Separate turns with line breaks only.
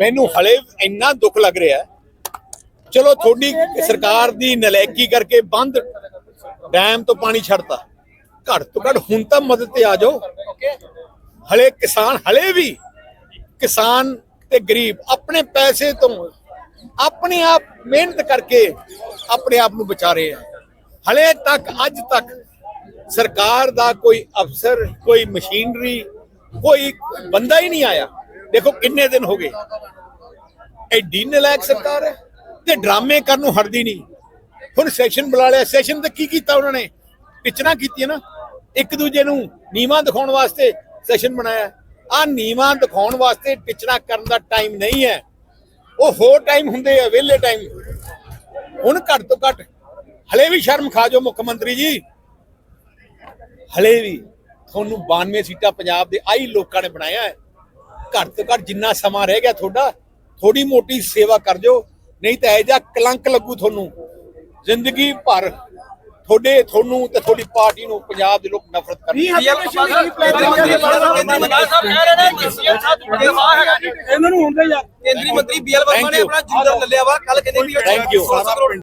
ਮੈਨੂੰ ਹਲੇ ਇੰਨਾ ਦੁੱਖ ਲੱਗ ਰਿਹਾ ਚਲੋ, ਤੁਹਾਡੀ ਸਰਕਾਰ ਦੀ ਨਲਾਇਕੀ ਕਰਕੇ ਬੰਦ ਡੈਮ ਤੋਂ ਪਾਣੀ ਛੱਡਤਾ। ਘੱਟ ਤੋਂ ਘੱਟ ਹੁਣ ਤਾਂ ਮਦਦ ਤੇ ਆ ਜਾਓ। ਹਲੇ ਕਿਸਾਨ, ਹਲੇ ਵੀ ਕਿਸਾਨ ਤੇ ਗਰੀਬ ਆਪਣੇ ਪੈਸੇ ਤੋਂ ਆਪਣੇ ਆਪ ਮਿਹਨਤ ਕਰਕੇ ਆਪਣੇ ਆਪ ਨੂੰ ਬਚਾ ਰਹੇ ਆ। ਹਲੇ ਤੱਕ, ਅੱਜ ਤੱਕ ਸਰਕਾਰ ਦਾ ਕੋਈ ਅਫਸਰ, ਕੋਈ ਮਸ਼ੀਨਰੀ, ਕੋਈ ਬੰਦਾ ਹੀ ਨਹੀਂ ਆਇਆ। ਦੇਖੋ ਕਿੰਨੇ ਦਿਨ ਹੋ ਗਏ। ਐਡੀ ਨਲਾਇਕ ਸਰਕਾਰ ਹੈ ਤੇ ਡਰਾਮੇ ਕਰਨ ਨੂੰ ਹਟਦੀ ਨਹੀਂ। ਹੁਣ ਸੈਸ਼ਨ ਬੁਲਾ ਲਿਆ, ਸੈਸ਼ਨ ਤੇ ਕੀ ਕੀਤਾ ਉਹਨਾਂ ਨੇ? ਪਿਚਣਾ ਕੀਤੀ ਨਾ। ਇੱਕ ਦੂਜੇ ਨੂੰ ਨੀਵਾਂ ਦਿਖਾਉਣ ਵਾਸਤੇ ਸੈਸ਼ਨ ਬਣਾਇਆ। ਆ ਨੀਵਾਂ ਦਿਖਾਉਣ ਵਾਸਤੇ ਪਿਚਣਾ ਕਰਨ ਦਾ ਟਾਈਮ ਨਹੀਂ ਹੈ। ਉਹ ਹੋਰ ਟਾਈਮ ਹੁੰਦੇ ਆ, ਵਿਹਲੇ ਟਾਈਮ। ਹੁਣ ਘੱਟ ਤੋਂ ਘੱਟ ਹਲੇ ਵੀ ਸ਼ਰਮ ਖਾ ਜੋ ਮੁੱਖ ਮੰਤਰੀ ਜੀ। ਹਲੇ ਵੀ ਤੁਹਾਨੂੰ 92 ਸੀਟਾਂ ਪੰਜਾਬ ਦੇ ਆਈ ਲੋਕਾਂ ਨੇ ਬਣਾਇਆ ਹੈ। ਘੱਟ ਤੋਂ ਘੱਟ ਜਿੰਨਾ ਸਮਾਂ ਰਹਿ ਗਿਆ ਤੁਹਾਡਾ ਥੋੜੀ ਮੋਟੀ ਸੇਵਾ ਕਰ ਜੋ ਨਹੀਂ ਤਾਂ ਇਹ ਜਾ ਕਲੰਕ ਲੱਗੂ ਤੁਹਾਨੂੰ। ਜ਼ਿੰਦਗੀ ਭਰ ਤੁਹਾਡੇ ਤੁਹਾਨੂੰ ਤੇ ਤੁਹਾਡੀ ਪਾਰਟੀ ਨੂੰ ਪੰਜਾਬ ਦੇ ਲੋਕ ਨਫ਼ਰਤ ਕਰਨਗੇ।
ਇਹਨਾਂ ਨੂੰ ਹੁੰਦੇ ਯਾਰ।
ਕੇਂਦਰੀ ਮੰਤਰੀ ਬੀਐਲ ਵਰਮਾ ਨੇ
Thank you.
ਆਪਣਾ ਜਿੰਦਰ ਲੱਲਿਆ ਵਾ। ਕੱਲ ਕਹਿੰਦੇ ਵੀ
Thank you.